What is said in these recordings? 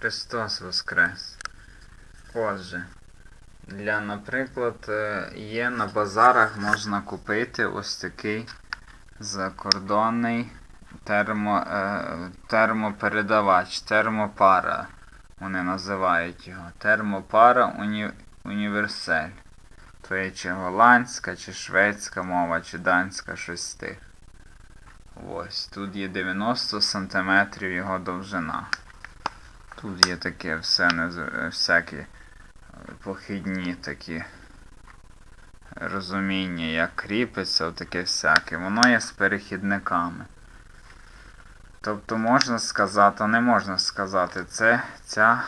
Христос Воскрес. Отже, для, наприклад, е, є на базарах можна купити ось такий закордонний термо, е, термопередавач, термопара. Вони називають його. Термопара уні, універсель. То є чи голландська, чи шведська мова, чи данська, щось з тих. Ось, тут є 90 см його довжина. Тут є таке все нез- всякі е, похідні такі розуміння, як кріпиться, таке всяке. Воно є з перехідниками. Тобто можна сказати, а не можна сказати, це ця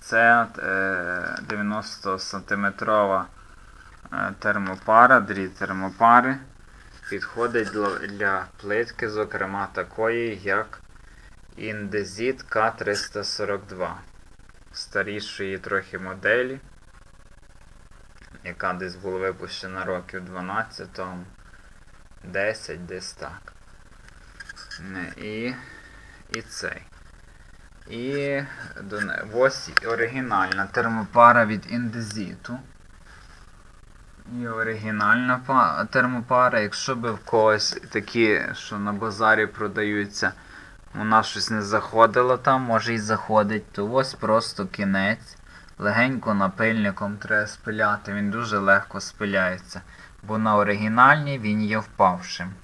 це е, 90 сантиметрова е, термопара, дріт термопари підходить для плитки, зокрема такої, як індезіт К342 старішої трохи моделі, яка десь була випущена років 12 тому 10 десь так. І, і цей. І ось оригінальна термопара від індезіту. І оригінальна термопара, якщо би в когось такі, що на базарі продаються, вона щось не заходила там, може і заходить, то ось просто кінець. Легенько напильником треба спиляти, він дуже легко спиляється. Бо на оригінальній він є впавшим.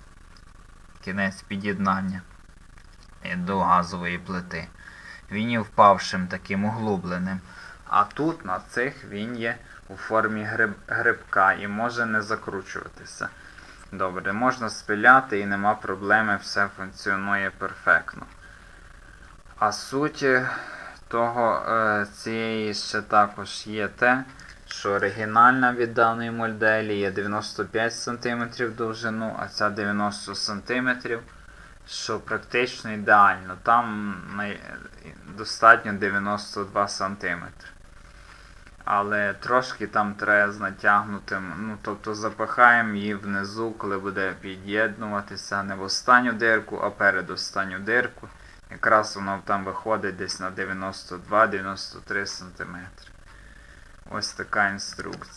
Кінець під'єднання до газової плити. Він є впавшим таким углубленим. А тут на цих він є у формі гриб, грибка і може не закручуватися. Добре, можна спиляти і нема проблеми, все функціонує перфектно. А суть е, того е, цієї ще також є те, що оригінальна від даної моделі є 95 см довжину, а ця 90 см, що практично ідеально. Там достатньо 92 см. Але трошки там треба з натягнутим. Ну, тобто запахаємо її внизу, коли буде під'єднуватися не в останню дирку, а перед останню дирку. Якраз воно там виходить десь на 92-93 см. Ось така інструкція.